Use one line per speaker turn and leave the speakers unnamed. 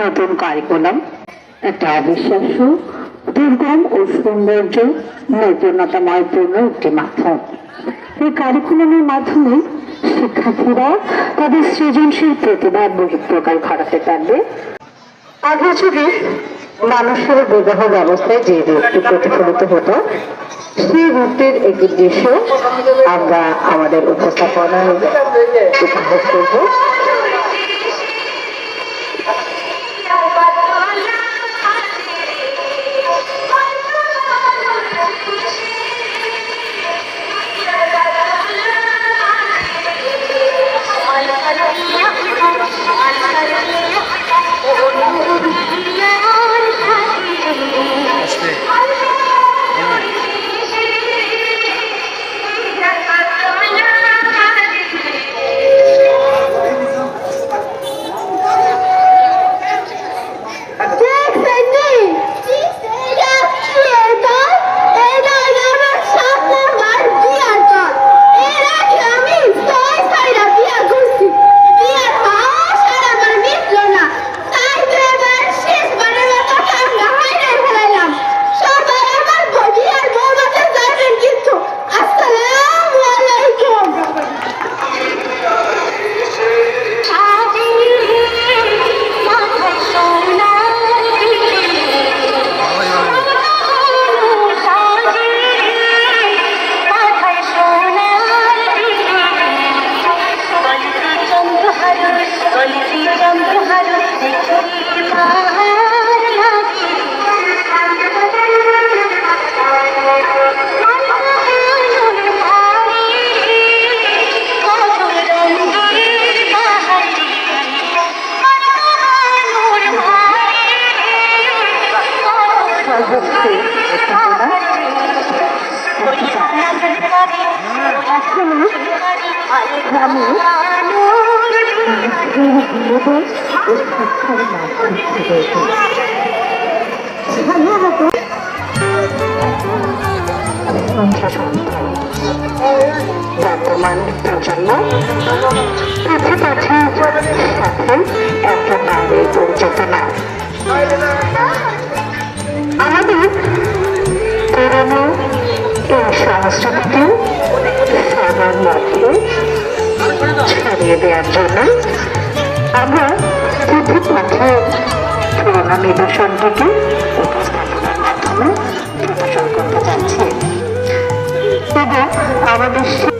নতুন কারিকুলাম একটা অবিশ্বাস্য, দুর্গম ও সৌন্দর্য নতুনতাময়পূর্ণ একটি মাধ্যম। এই কারিকুলামের মাধ্যমে শিক্ষার্থীরা তাদের সৃজনশীল প্রতিভার বহিঃপ্রকাশ ঘটাতে পারবে। আগের যুগে মানুষের বিবাহ ব্যবস্থায় যে রূপটি প্রতিফলিত হতো, সেই রূপটির একটি দৃশ্য আমরা আমাদের উপস্থাপনায় উপভোগ করব। বর্তমান প্রজন্ম পথে পথে সাথে একেবারে পরিচিত না আমাদের পুরনো এই সংস্কৃতি সবার মধ্যে ছড়িয়ে দেওয়ার জন্য আমরা পথে পথে পুরোনো নিদর্শনটিকে মাধ্যমে প্রদর্শন করতে যাচ্ছি এবং আমাদের